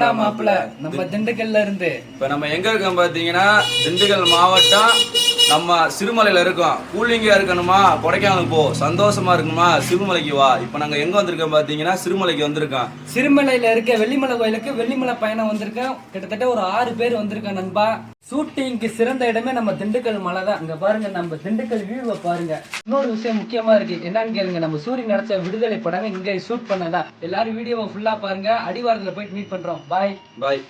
கிளம்புனா மாப்பிள்ள நம்ம திண்டுக்கல்ல இருந்து. இப்போ நம்ம எங்க இருக்கோம் பார்த்தீங்கன்னா திண்டுக்கல் மாவட்டம் நம்ம சிறுமலையில இருக்கோம். கூலிங்கா இருக்கணுமா? கொடைக்கானல் போ. சந்தோஷமா இருக்கணுமா? சிறுமலைக்கு வா. இப்போ நாங்க எங்க வந்திருக்கோம் பார்த்தீங்கன்னா சிறுமலைக்கு வந்திருக்கோம். சிறுமலையில இருக்க வெள்ளிமலை கோயிலுக்கு வெள்ளிமலை பயணம் வந்திருக்கேன் கிட்டத்தட்ட ஒரு ஆறு பேர் வந்திருக்கேன் நண்பா. ஷூட்டிங்க்கு சிறந்த இடமே நம்ம திண்டுக்கல் மலை தான் இங்க பாருங்க நம்ம திண்டுக்கல் வியூவை பாருங்க. இன்னொரு விஷயம் முக்கியமா இருக்கு. என்னன்னு கேளுங்க நம்ம சூரியன் நடிச்ச விடுதலை படமே இங்க ஷூட் பண்ணதான். எல்லாரும் வீடியோவை ஃபுல்லா பாருங்க. அடிவாரத்துல போயிட்டு மீட் பண்றோம். பாய் பாய்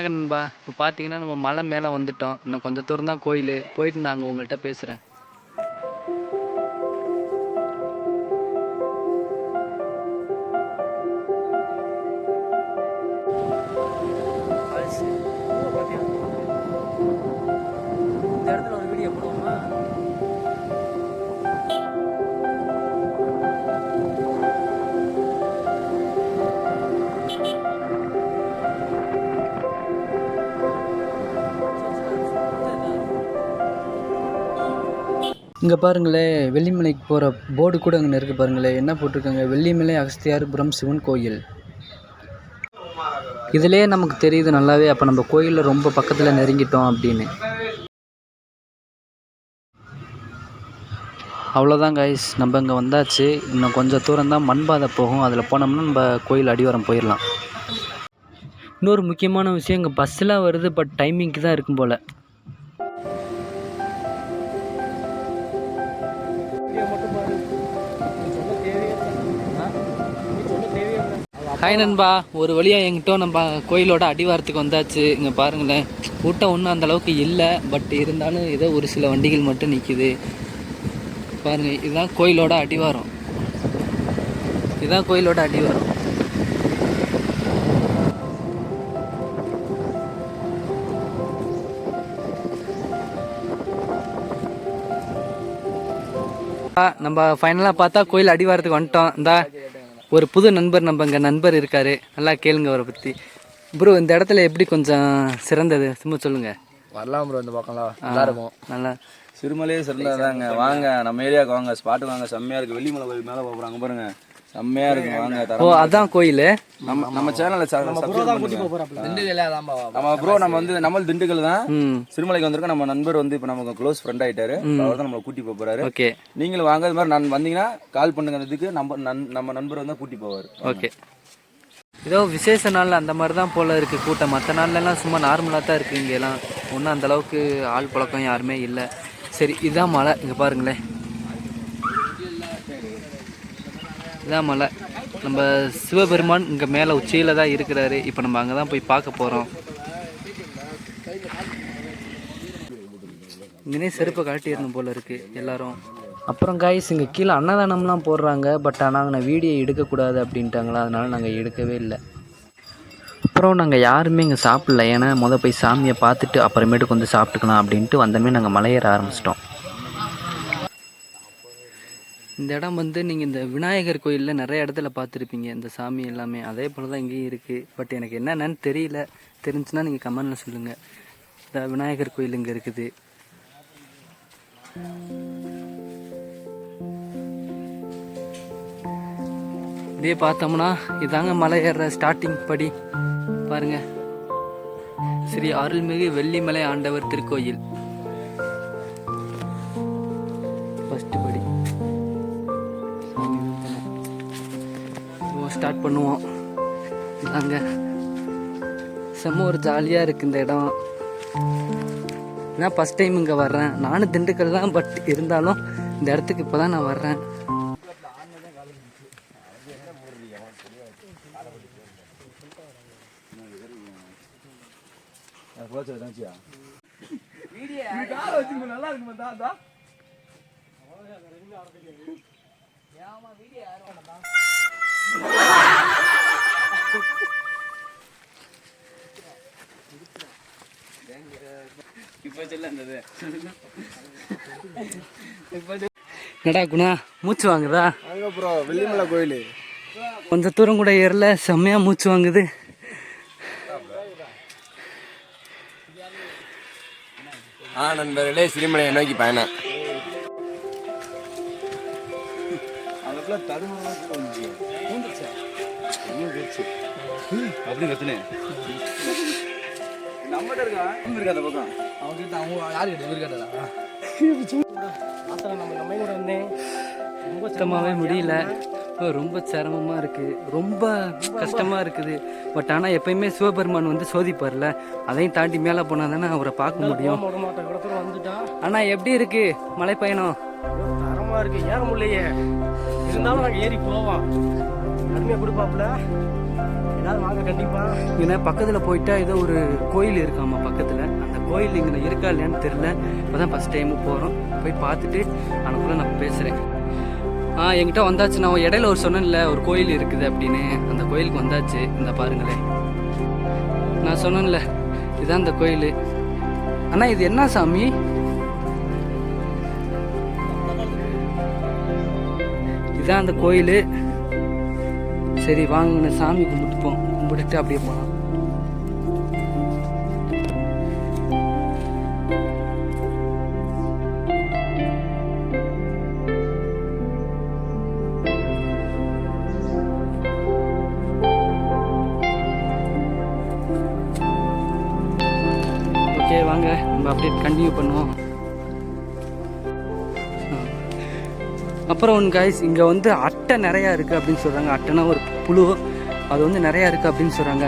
வணக்கம் நண்பா இப்போ பார்த்தீங்கன்னா நம்ம மலை மேலே வந்துட்டோம். இன்னும் கொஞ்சம் தூரம் தான் கோயில். போயிட்டு நாங்கள் உங்கள்கிட்ட பேசுகிறேன் இந்த இங்கே பாருங்களேன் வெள்ளிமலைக்கு போகிற போர்டு கூட அங்கே இருக்குது பாருங்களேன் என்ன போட்டிருக்காங்க? வெள்ளிமலை அகஸ்தியார்புரம் சிவன் கோயில். இதிலே நமக்கு தெரியுது நல்லாவே அப்போ நம்ம கோயிலில் ரொம்ப பக்கத்தில் நெருங்கிட்டோம் அப்படின்னு. அவ்வளோதான் கைஸ் நம்ம இங்கே வந்தாச்சு. இன்னும் கொஞ்சம் தூரம் தான் மண்பாதை போகும். அதில் போனோம்னா நம்ம கோயில் அடிவாரம் போயிடலாம். இன்னொரு முக்கியமான விஷயம் இங்கே பஸ்ஸெலாம் வருது பட் டைமிங்க்கு தான் இருக்கும் போல். ஹாய் நண்பா. ஒரு வழியாக எங்கிட்ட நம்ம கோயிலோட அடிவாரத்துக்கு வந்தாச்சு. இங்கே பாருங்களேன். கூட்டம் ஒன்றும் அந்தளவுக்கு இல்லை. பட் இருந்தாலும் ஏதோ ஒரு சில வண்டிகள் மட்டும் நிற்கிது பாருங்கள் இதுதான் கோயிலோட அடிவாரம். இதுதான் கோயிலோட அடிவாரம். நம்ம ஃபைனலாக பார்த்தா கோயில் அடிவாரத்துக்கு வந்துட்டோம். இந்த ஒரு புது நண்பர் நம்ம இங்கே நண்பர் இருக்காரு. நல்லா கேளுங்க அவரை பற்றி ப்ரோ இந்த இடத்துல எப்படி கொஞ்சம் சிறந்தது? சும்மா சொல்லுங்க. வரலாம் ப்ரோ இந்த பக்கம்லாம். நல்லா இருக்கும். நல்லா. சிறுமலையே சிறந்ததாங்க. வாங்க நம்ம ஏரியாவுக்கு வாங்க. ஸ்பாட்டுக்கு வாங்க. செம்மையா இருக்கு. வெள்ளிமலை கோயில் மேலே போகிறாங்க பாருங்க. செம்மையா இருக்கு வாங்க. ஓ தரம் அதான் கோயில். நம்ம நம்ம சேனல்ல திண்டுக்கல்ல அதான்பா நம்ம ப்ரோ நம்ம வந்து நம்ம திண்டுக்கல் தான். சிறுமலைக்கு வந்திருக்கோம். நம்ம நண்பர் வந்து இப்போ நமக்கு க்ளோஸ் ஃப்ரெண்ட் ஆயிட்டாரு. அவர் தான் நம்மளை கூட்டி போக போறாரு. ஓகே. நீங்களும் வாங்க இது மாதிரி நான் வந்தீங்கன்னா கால் பண்ணுங்க இதுக்கு நம்ம நன்- நம்ம நண்பர் வந்து கூட்டி போவார். ஓகே. ஏதோ விசேஷ நாள் அந்த மாதிரி தான் போல இருக்கு கூட்டம். மற்ற நாள்லலாம் சும்மா நார்மலாக தான் இருக்கு இங்கெல்லாம். ஒன்றும் அந்த அளவுக்கு ஆள் பழக்கம் யாருமே இல்லை. சரி இதுதான் மலை இங்கே பாருங்களேன். இதான் மலை. நம்ம சிவபெருமான் இங்கே மேலே உச்சியில் தான் இருக்கிறாரு. இப்போ நம்ம அங்கே தான் போய் பார்க்க போகிறோம் இங்கனே செருப்பை காட்டிடணும் போல் இருக்குது எல்லாரும். அப்புறம் காய்ஸ் இங்கே கீழே அன்னதானம்லாம் போடுறாங்க. பட் ஆனால் நான் வீடியோ எடுக்கக்கூடாது அப்படின்ட்டாங்களா? அதனால் நாங்கள் எடுக்கவே இல்லை. அப்புறம் நாங்கள் யாருமே இங்கே சாப்பிடல. ஏன்னா மொதல் போய் சாமியை பார்த்துட்டு அப்புறமேட்டுக்கு வந்து சாப்பிட்டுக்கலாம் அப்படின்ட்டு வந்தமே நாங்கள் மலையேற ஆரம்பிச்சிட்டோம். இந்த இடம் வந்து நீங்கள் இந்த விநாயகர் கோயிலில் நிறைய இடத்துல பார்த்துருப்பீங்க. இந்த சாமி எல்லாமே அதே போல் தான் இங்கேயும் இருக்குது பட் எனக்கு என்னென்னு தெரியல. தெரிஞ்சுன்னா நீங்கள் கமெண்டில் சொல்லுங்கள் இந்த விநாயகர் கோயில் இங்கே இருக்குது. இதே பார்த்தோம்னா இதாங்க மலை ஏறுற ஸ்டார்டிங் படி. பாருங்க. ஸ்ரீ அருள்மிகு வெள்ளிமலை ஆண்டவர் திருக்கோயில். பண்ணுவோம். நாங்கள் செம்ம ஒரு ஜாலியாக இருக்குது இந்த இடம். நான் ஃபஸ்ட் டைம் இங்கே வர்றேன். நானும் திண்டுக்கல் தான் பட் இருந்தாலும் இந்த இடத்துக்கு இப்போ தான் நான் வர்றேன். என்னடா குணா? மூச்சு வாங்குதா அங்க ப்ரோ வெள்ளிமலை கோயில். கொஞ்சம் தூரம் கூட ஏறல செம்மையா மூச்சு வாங்குது. ஆ நண்பர்களே சிறுமலையை நோக்கி பயணம். அப்படி கத்துனே. நம்மகிட்ட இருக்கா? இருக்கா அந்த பக்கம். அவங்ககிட்ட அவங்க யாரு கிட்ட இவர் சுத்தமாகவே முடியல. ரொம்ப சிரமமா இருக்கு. ரொம்ப கஷ்டமா இருக்குது. பட் ஆனால் எப்பயுமே சிவபெருமான் வந்து சோதிப்பார்ல. அதையும் தாண்டி மேலே போனால் தானே அவரை பார்க்க முடியும். ஆனால் எப்படி இருக்கு மலை பயணம் தரமா இருக்கு. ஏற முடியலையே. இருந்தாலும் நாங்கள் ஏறி போவோம். அருமையாக கொடுப்பாப்புல. ஏதாவது வாங்க கண்டிப்பா. இங்கே பக்கத்தில் போயிட்டா ஏதோ ஒரு கோயில் இருக்காமா பக்கத்தில்? கோயில் இங்கே இருக்கா இல்லையான்னு தெரில இப்போ தான் ஃபஸ்ட் டைமு போகிறோம் போய் பார்த்துட்டு அதுக்குள்ளே நான் பேசுகிறேன் ஆ என்கிட்ட வந்தாச்சு. நான் இடையில ஒரு சொன்னேன்ல ஒரு கோயில் இருக்குது அப்படின்னு. அந்த கோயிலுக்கு வந்தாச்சு. இந்த பாருங்களேன். நான் சொன்னேன்ல இதுதான் அந்த கோயில். அண்ணா இது என்ன சாமி? இதுதான் அந்த கோயில். சரி வாங்க சாமி கும்பிட்டுப்போம். கும்பிட்டுட்டு அப்படியே போகலாம் அப்புறம் ஒன்று காய்ஸ் இங்கே வந்து அட்டை நிறையா இருக்குது அப்படின்னு சொல்கிறாங்க அட்டைனா ஒரு புழு. அது வந்து நிறையா இருக்குது அப்படின்னு சொல்கிறாங்க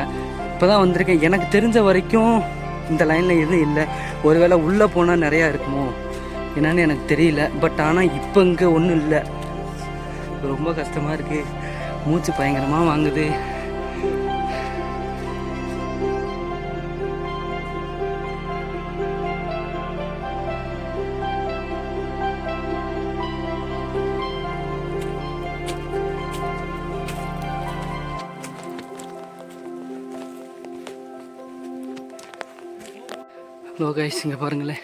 இப்போ தான் வந்திருக்கேன். எனக்கு தெரிஞ்ச வரைக்கும் இந்த லைனில் எதுவும் இல்லை. ஒருவேளை உள்ளே போனால் நிறையா இருக்குமோ? என்னன்னு எனக்கு தெரியல. பட் ஆனால் இப்போ இங்கே ஒன்றும் இல்லை. ரொம்ப கஷ்டமாக இருக்குது மூச்சு பயங்கரமாக வாங்குது. ஹலோ கைஸ் இங்கே பாருங்களேன்.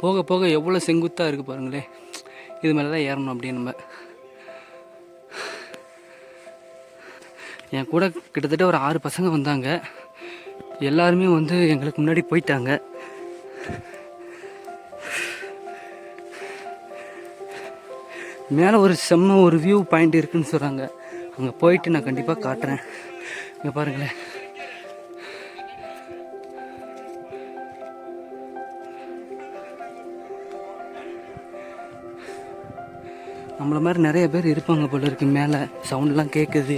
போக போக எவ்வளோ செங்குத்தாக இருக்குது பாருங்களேன். இது மேலே தான் ஏறணும் அப்படின்னு நம்ம. என் கூட கிட்டத்தட்ட ஒரு ஆறு பசங்க வந்தாங்க. எல்லாருமே வந்து எங்களுக்கு முன்னாடி போயிட்டாங்க. மேலே ஒரு செம்ம ஒரு வியூ பாயிண்ட் இருக்குன்னு சொல்கிறாங்க அங்கே போயிட்டு நான் கண்டிப்பாக காட்டுறேன். இங்கே பாருங்களேன். நம்மள மாதிரி நிறைய பேர் இருப்பாங்க போல இருக்கு மேலே. சவுண்ட்லாம் கேட்குது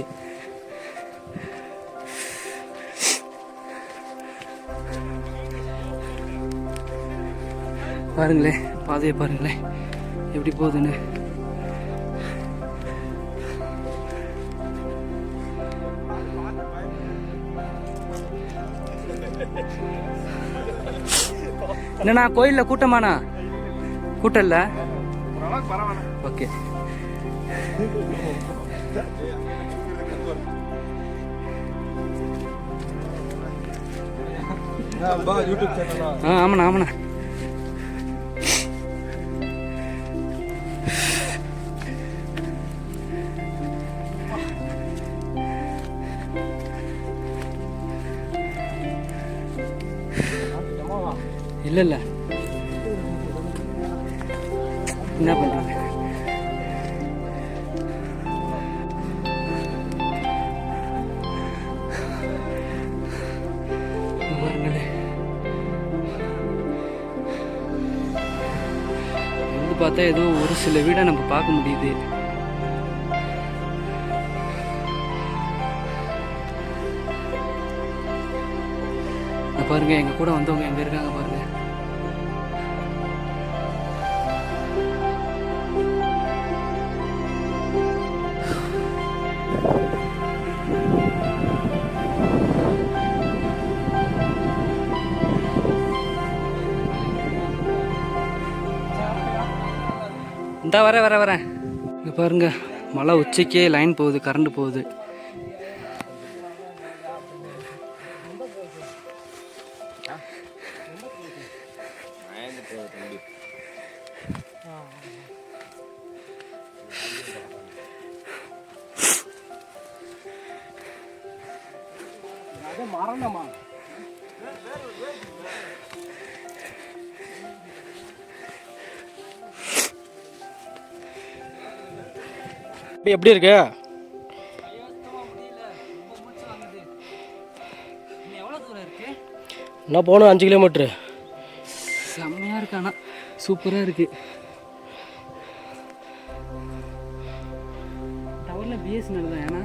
பாருங்களேன் பாதையை பாருங்களேன். எப்படி போகுதுன்னு. என்னண்ணா கோயிலில் கூட்டமாண்ணா? கூட்டம் இல்லை ஓகே. ஆ ஆமாண்ணா ஆமாண்ணா. இல்லை இல்லை. என்ன பண்ணுறாங்க பார்த்தா ஏதோ ஒரு சில வீடை நம்ம பார்க்க முடியுது. பாருங்க எங்க கூட வந்தவங்க எங்க இருக்காங்க பாருங்க. இந்த வர வர வரேன். இங்கே பாருங்க மழை உச்சிக்கே லைன் போகுது கரண்ட் போகுது. இப்போ எப்படி இருக்கு? நான் போகணும் அஞ்சு கிலோமீட்ரு செம்மையா இருக்கு ஆனா. சூப்பரா இருக்கு. டவர்ல பிஎஸ்என்எல் தான் ஏன்னா?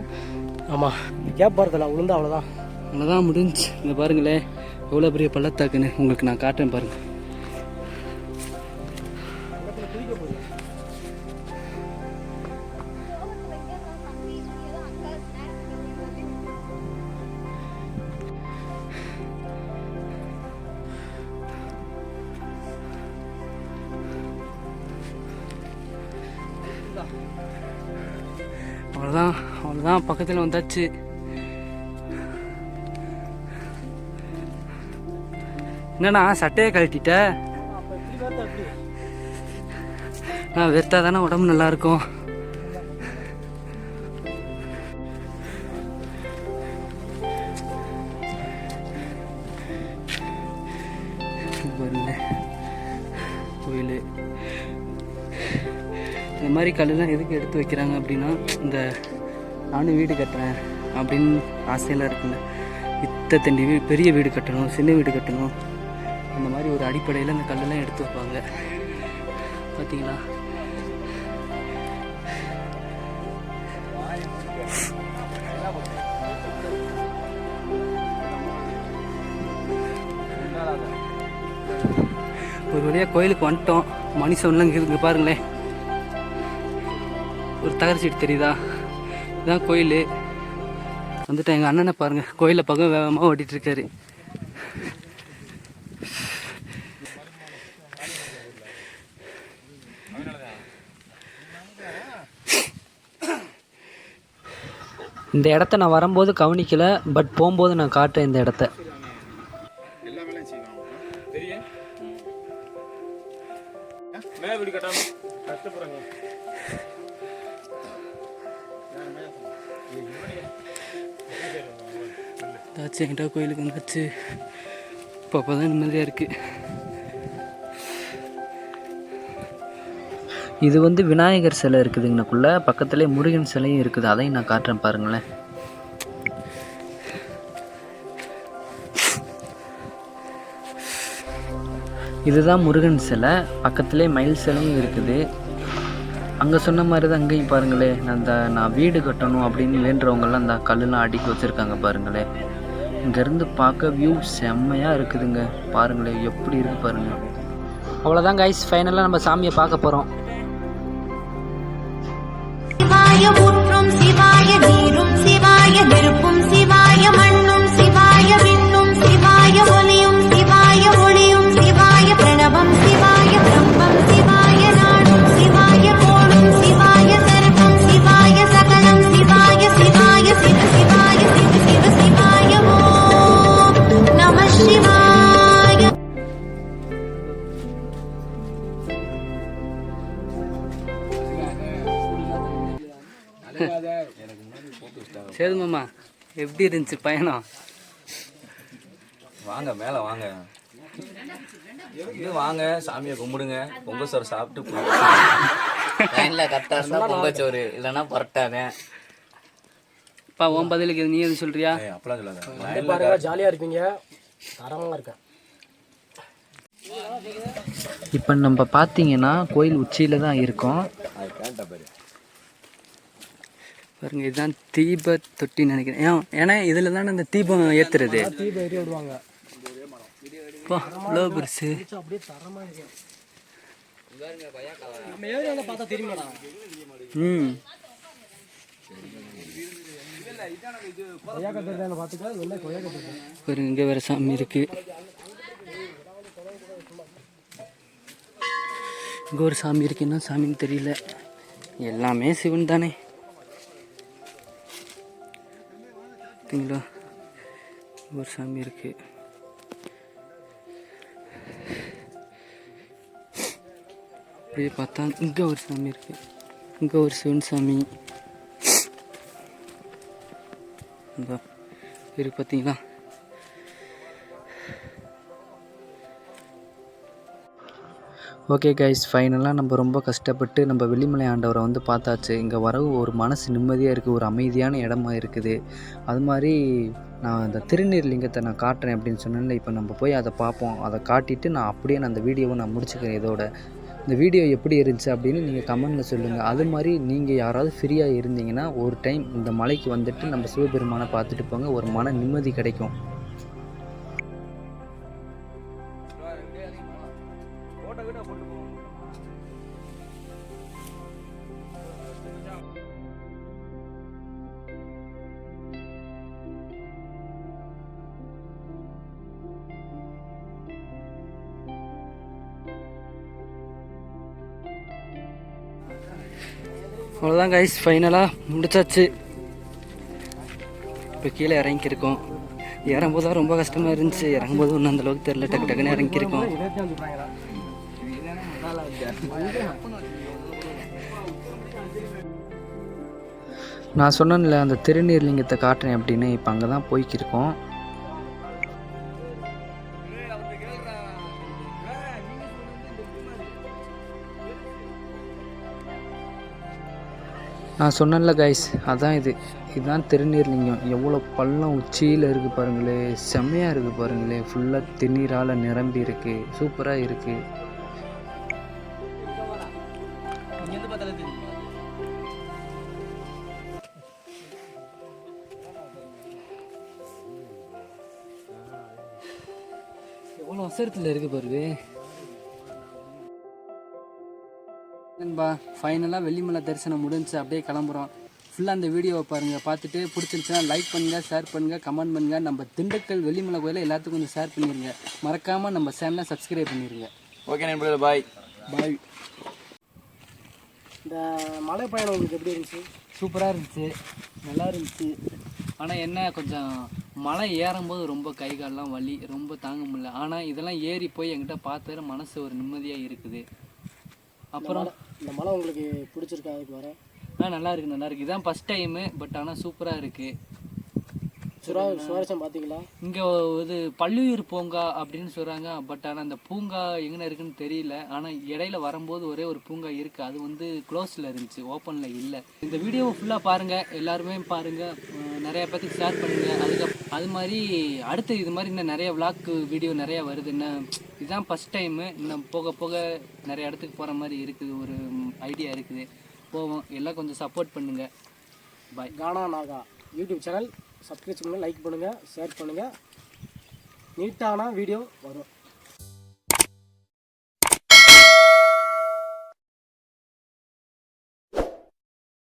ஆமாம் கேப் போகிறதில்ல விழுந்தா அவ்வளோதான் அவ்வளோதான் முடிஞ்சு இங்க பாருங்களேன் எவ்வளோ பெரிய பள்ளத்தாக்குன்னு. உங்களுக்கு நான் காட்டுறேன் பாருங்க. அவ்வளோதான் அவ்வளோதான் பக்கத்தில் வந்தாச்சு. என்னண்ணா சட்டையை கழட்டிட்ட? நான் வெத்தா தானே உடம்பு நல்லா மாதிரி கல்லெலாம் எதுக்கு எடுத்து வைக்கிறாங்க அப்படின்னா இந்த நானும் வீடு கட்டுறேன் அப்படின்னு ஆசையெல்லாம் இருக்குங்க இத்தத்தண்டி வீடு பெரிய வீடு கட்டணும் சின்ன வீடு கட்டணும். அந்த மாதிரி ஒரு அடிப்படையில் அந்த கல்லெல்லாம் எடுத்து வைப்பாங்க. பார்த்தீங்களா ஒரு வழியாக கோயிலுக்கு வந்துட்டோம். மணி சவுண்ட்லாம் இங்கே இருக்கு பாருங்களேன். ஒரு தகர சீட்டு தெரியுதா? இதுதான் கோயில். வந்துட்டு எங்கள் அண்ணனை பாருங்கள் கோயிலை பக்கம் வேகமாக ஓட்டிகிட்டு இருக்காரு இந்த இடத்த நான் வரும்போது கவனிக்கல பட் போகும்போது நான் காட்டுறேன் இந்த இடத்த. வந்தாச்சு என்கிட்ட கோயிலுக்கு வந்தாச்சு இப்போ அப்போ தான் நிம்மதியாக இருக்குது இது வந்து விநாயகர் சிலை இருக்குதுங்கனக்குள்ள பக்கத்துலேயே முருகன் சிலையும் இருக்குது. அதையும் நான் காட்டுறேன் பாருங்களேன். இதுதான் முருகன் சிலை. பக்கத்துலேயே மயில் சிலையும் இருக்குது. அங்கே சொன்ன மாதிரி தான் அங்கேயும் பாருங்களேன். அந்த நான் வீடு கட்டணும் அப்படின்னு வேண்டுறவங்கெல்லாம் அந்த கல்லுலாம் அடுக்கி வச்சுருக்காங்க பாருங்களேன். இங்கேருந்து பார்க்க வியூ செம்மையாக இருக்குதுங்க. பாருங்களேன் எப்படி இருக்கு பாருங்கள் அவ்வளோதான் கைஸ் ஃபைனலாக நம்ம சாமியை பார்க்க போகிறோம் சிவாய ஊற்றும் சிவாய நீரும் சிவாய நெருப்பும் சிவாய சிவாய சரி மாமா எப்படி இருந்துச்சு பயணம்? வாங்க மேலே வாங்க. இது வாங்க சாமியை கும்பிடுங்க. பொங்கல் சோறு சாப்பிட்டு போங்க. லைன்ல கரெக்டா இருந்தா பொங்கச்சோறு இல்லைன்னா பரட்டாதேன் அப்பா உன் பதிலுக்கு நீ எதுவும் சொல்றியா? ஏய் அப்பெல்லாம் சொல்லாத. ஜாலியாக இருப்பீங்க. தரமாக இருக்கேன். இப்போ நம்ம பார்த்தீங்கன்னா கோயில் உச்சியில் தான் இருக்கோம். அது கேட்ட பாரு. பாருங்க இதுதான் தீப தொட்டின்னு நினைக்கிறேன். ஏன் ஏன்னா இதில் தானே அந்த தீபம் ஏற்றுறது தீபம் எரிய விடுவாங்க பா இவ்வளோ பெருசு. ம். பாருங்க இங்கே வேற சாமி இருக்கு. இங்கே ஒரு சாமி இருக்கு. என்ன சாமின்னு தெரியல. எல்லாமே சிவன் தானே. பார்த்தீங்களா? ஒரு சாமி இருக்கு. அப்படியே பார்த்தா இங்கே ஒரு சாமி இருக்கு. இங்கே ஒரு சிவன் சாமி. இருக்கு பார்த்தீங்களா? ஓகே கைஸ் ஃபைனலாக நம்ம ரொம்ப கஷ்டப்பட்டு நம்ம வெள்ளிமலை ஆண்டவரை வந்து பார்த்தாச்சு. இங்கே வரவு ஒரு மனசு நிம்மதியாக இருக்குது ஒரு அமைதியான இடமா இருக்குது. அது மாதிரி நான் அந்த திருநீர் லிங்கத்தை நான் காட்டுறேன் அப்படின்னு சொன்னேன்ல இப்போ நம்ம போய் அதை பார்ப்போம். அதை காட்டிட்டு நான் அப்படியே நான் அந்த வீடியோவை நான் முடிச்சுக்கிறேன் இதோட. இந்த வீடியோ எப்படி இருந்துச்சு அப்படின்னு நீங்கள் கமெண்டில் சொல்லுங்கள் அது மாதிரி நீங்கள் யாராவது ஃப்ரீயாக இருந்தீங்கன்னா ஒரு டைம் இந்த மலைக்கு வந்துட்டு நம்ம சிவபெருமானை பார்த்துட்டு போங்க. ஒரு மன நிம்மதி கிடைக்கும். போட்டோ கிட்ட போட்டு போவோம் அவ்வளோதான் கைஸ் ஃபைனலாக முடிச்சாச்சு. இப்போ கீழே இறங்கியிருக்கோம். இறங்கும்போது தான் ரொம்ப கஷ்டமாக இருந்துச்சு. இறங்கும்போது ஒன்றும் அந்த அளவுக்கு தெரியல டக்கு டக்குன்னு இறங்கியிருக்கோம். நான் சொன்னேன்ல அந்த திருநீர் லிங்கத்தை காட்டுறேன் அப்படின்னு இப்போ அங்கே தான் போய்க்கிருக்கோம். நான் சொன்னேன்ல கைஸ் அதான் இது. இதுதான் திருநீர்லிங்கம். எவ்வளோ பள்ளம் உச்சியில் இருக்குது பாருங்களே செம்மையாக இருக்குது பாருங்களே. ஃபுல்லாக திருநீரால் நிரம்பி இருக்குது சூப்பராக இருக்குது எவ்வளோ அவசரத்தில் இருக்கு நண்பா ஃபைனலாக வெள்ளிமலை தரிசனம் முடிஞ்சு அப்படியே கிளம்புறோம். ஃபுல்லாக அந்த வீடியோவை பாருங்கள் பார்த்துட்டு பிடிச்சிருந்துச்சுன்னா லைக் பண்ணுங்கள் ஷேர் பண்ணுங்கள் கமெண்ட் பண்ணுங்கள் நம்ம திண்டுக்கல் வெள்ளிமலை கோயிலை எல்லாத்துக்கும் கொஞ்சம் ஷேர் பண்ணிடுங்க மறக்காமல் நம்ம சேனலை சப்ஸ்கிரைப் பண்ணிடுங்க ஓகே நண்பர்களே பாய் பாய் இந்த மலை பயணம் உங்களுக்கு எப்படி இருந்துச்சு? சூப்பராக இருந்துச்சு. நல்லா இருந்துச்சு. ஆனால் என்ன கொஞ்சம் மலை ஏறும்போது ரொம்ப கை கால்லாம் வலி ரொம்ப தாங்க முடியல. ஆனால் இதெல்லாம் ஏறி போய் என்கிட்ட பார்த்தாரு மனசு ஒரு நிம்மதியாக இருக்குது. அப்புறம் இந்த மலை உங்களுக்கு பிடிச்சிருக்கா அதுக்கு வர? ஆ நல்லா இருக்கு நல்லா இருக்கு. இதான் ஃபர்ஸ்ட் டைமு பட் ஆனால் சூப்பராக இருக்கு. சுரா சுவாரஸ்யம் பார்த்தீங்களா? இங்கே இது பள்ளியூர் பூங்கா அப்படின்னு சொல்கிறாங்க பட் ஆனால் அந்த பூங்கா எங்கே இருக்குன்னு தெரியல. ஆனால் இடையில வரும்போது ஒரே ஒரு பூங்கா இருக்குது அது வந்து க்ளோஸில் இருந்துச்சு ஓப்பனில் இல்லை. இந்த வீடியோவை ஃபுல்லாக பாருங்கள் எல்லாருமே பாருங்கள் நிறைய பேத்துக்கு ஷேர் பண்ணுங்கள் அதுக்கு அது மாதிரி அடுத்து இது மாதிரி இன்னும் நிறைய விளாக் வீடியோ நிறைய வருது. என்ன இதுதான் ஃபஸ்ட் டைமு இன்னும் போக போக நிறைய இடத்துக்கு போகிற மாதிரி இருக்குது. ஒரு ஐடியா இருக்குது. போவோம். எல்லாம் கொஞ்சம் சப்போர்ட் பண்ணுங்கள் bye Gana Naga YouTube channel. Subscribe பண்ணுங்கள் லைக் பண்ணுங்கள் ஷேர் பண்ணுங்கள் நீட்டான வீடியோ வரும்.